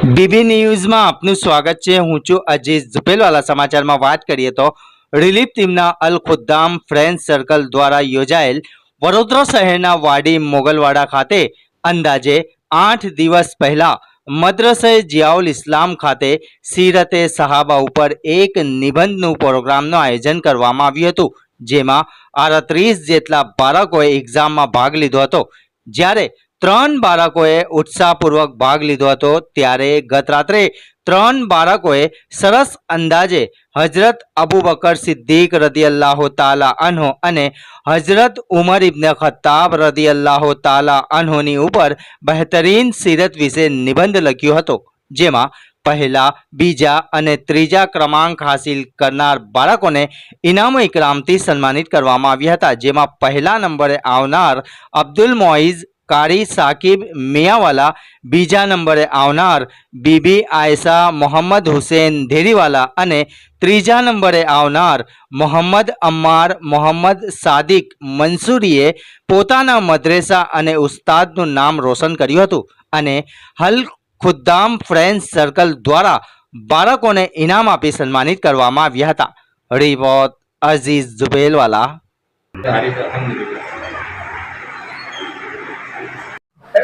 BB ન્યૂઝમાં આપનું સ્વાગત છે. હું છું અજીઝ ઝુપેલવાલા. સમાચારમાં વાત કરીએ તો રિલીફ ટીમના અલ ખુદ્દામ ફ્રેન્ડ સર્કલ દ્વારા યોજાયેલ વડોદરા શહેરના વાડી મોગલવાડા ખાતે અંદાજે આઠ દિવસ પહેલા મદ્રસે જિયાઉલ ઇસ્લામ ખાતે સીરતે સહાબા ઉપર એક નિબંધનું પ્રોગ્રામનું આયોજન કરવામાં આવ્યું હતું, જેમાં આડત્રીસ જેટલા બાળકોએ એક્ઝામમાં ભાગ લીધો હતો. જ્યારે ત્રણ બાળકોએ ઉત્સાહપૂર્વક ભાગ લીધો હતો. ત્યારે ગત રાત્રે ત્રણ બાળકોએ સરસ અંદાજે હજરત અબુ બકર સિદ્દીક રદિયલ્લાહો તાલા અન્હો અને હજરત ઉમર ઇબ્ન ખત્તાબ રદિયલ્લાહુ તાલા અન્હોની ઉપર બહેતરીન સીરત વિશે નિબંધ લખ્યો હતો, જેમાં પહેલા, બીજા અને ત્રીજા ક્રમાંક હાસિલ કરનાર બાળકોને ઇનામો ઇકરામથી સન્માનિત કરવામાં આવ્યા હતા, જેમાં પહેલા નંબરે આવનાર અબ્દુલ મોઇઝ કારી સાકિબ મિયાવાલા બીજા નંબરે આવનાર બીબી આયસા મોહમ્મદ હુસેન ધેરીવાલા અને ત્રીજા નંબરે આવનાર મોહમ્મદ અમ્માર મોહમ્મદ સાદિક મંસૂરીએ પોતાના મદ્રેસા અને ઉસ્તાદનું નામ રોશન કર્યું હતું અને હલ ખુદ્દામ ફ્રેન્ડ સર્કલ દ્વારા બાળકોને ઇનામ આપી સન્માનિત કરવામાં આવ્યા હતા રિપોર્ટ અઝીઝ ઝુબેલવાલા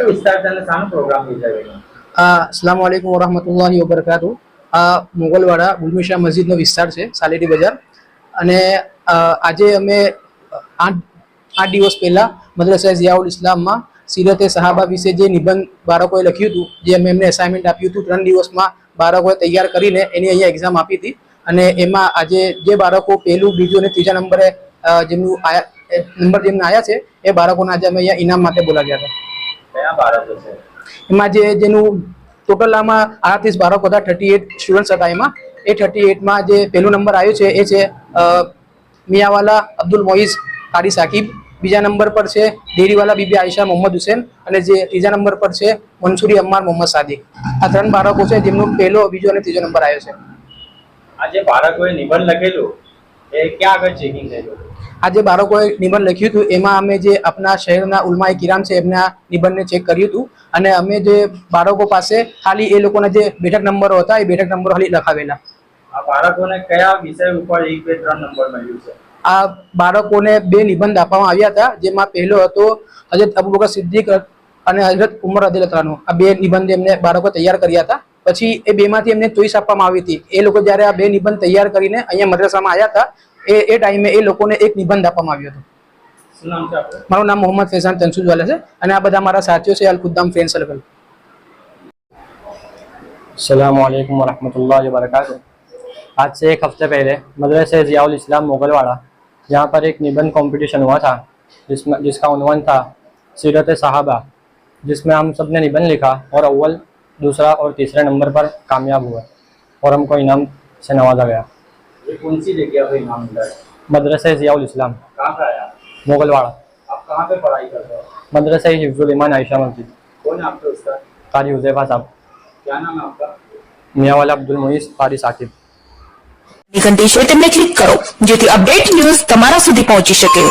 કયો વિસ્તાર છે અને શાનો પ્રોગ્રામ યોજાયો અસલામ વરહમતુલ્લાહિ વબરકાતુ આ મોગલવાડા ગુલમિશા મસ્જિદનો વિસ્તાર છે સાલેડી બજાર અને આજે અમે આઠ આઠ દિવસ પહેલા મદ્રસા ઝિયાઉલ ઇસ્લામમાં સીરતે સહાબા વિશે જે નિબંધ બાળકોએ લખ્યું હતું જે અમે એમને અસાઇનમેન્ટ આપ્યું હતું ત્રણ દિવસમાં બાળકોએ તૈયાર કરીને એની અહીંયા એક્ઝામ આપી હતી અને એમાં આજે જે બાળકો પહેલું બીજું અને ત્રીજા નંબરે જેમનું આયા નંબર જેમને આવ્યા છે એ બાળકોને આજે અમે અહીંયા ઇનામ માટે બોલાવ્યા હતા કયા બાળકો છે? એમાં જે જેનું ટોટલ આમાં આડત્રીસ બાળકો હતા થર્ટી એટ સ્ટુડન્ટ્સ હતા એમાં. એ થર્ટી એટમાં જે પહેલો નંબર આવ્યો છે એ છે મિયાવાલા અબ્દુલ મોઈઝ કારી સાકિબ. બીજા નંબર પર છે ડેરીવાલા બીબી આયશા મોહમ્મદ હુસેન અને જે ત્રીજા નંબર પર છે મનસુરી અમ્માર મોહમ્મદ સાદિક આ ત્રણ બાળકો છે જેમનો પહેલો બીજો અને ત્રીજો નંબર આવ્યો છે. આ જે બાળકોએ નિબંધ લખેલું એ ક્યાં આગળ ચેકિંગ થયેલું? આ જે બાળકોએ નિબંધ લખ્યું હતું એમાં અમે જે આપણા શહેરના ઉલમાએ કિરામ છે એમના નિબંધને ચેક કર્યું હતું. અને અમે જે બાળકો પાસે ખાલી એ લોકોના જે બેઠક નંબરો હતા એ બેઠક નંબરો ખાલી લખાવેલા. આ બાળકોને કયા વિષય ઉપર એક બે ત્રણ નંબર મળ્યું છે? આ બાળકોને બે નિબંધ આપવામાં આવ્યા હતા જેમાં પહેલો હતો હજરત અબુ બકર સિદ્દીક અને હજરત ઉમર અદિલતાનો આ બે નિબંધ એમને બાળકો તૈયાર કર્યા હતા. પછી એ બેમાંથી એમને ચોઈસ આપવામાં આવી હતી. એ લોકો જ્યારે આ બે નિબંધ તૈયાર કરીને અહીંયા મદ્રસામાં આવ્યા હતા એ એ ટાઈમે એ લોકોને એક નિબંધ આપવામાં આવ્યો હતો શું નામ છે આપણું મારું નામ મોહમ્મદ ફૈઝાન તનસુજવાલા છે અને આ બધા મારા સાથીઓ છે અલ ખુદ્દામ ફ્રેન્ડ સર્કલ अल्लाम वरहमल वरक आज से एक हफ्ते पहले मदरसे ज़ियाउल इस्लाम मोगलवाड़ा जहाँ पर एक निबंध कंपटीशन हुआ था जिसमें जिसका उन्वान था सीरत सहाबा जिसमें हम सब ने निबंध लिखा और अव्वल दूसरा और तीसरे नंबर पर कामयाब हुआ और हमको इनाम से नवाजा गया ये कौन सी जगह पे नाम मिला है मदरसे ज़ियाउल इस्लाम कहाँ का आया मोगलवाड़ा आप कहाँ पे पढ़ाई कर रहे हो मदरसे हिफ्जुल ईमान आयशा मस्जिद कौन है आपके उसका कारी हुजैफा साहब क्या नाम है आपका मियाँ वाला अब्दुल मुईस कारी साकिब ઘંટી છે તેમને ક્લિક કરો જેથી અપડેટ ન્યૂઝ તમારા સુધી પહોંચી શકે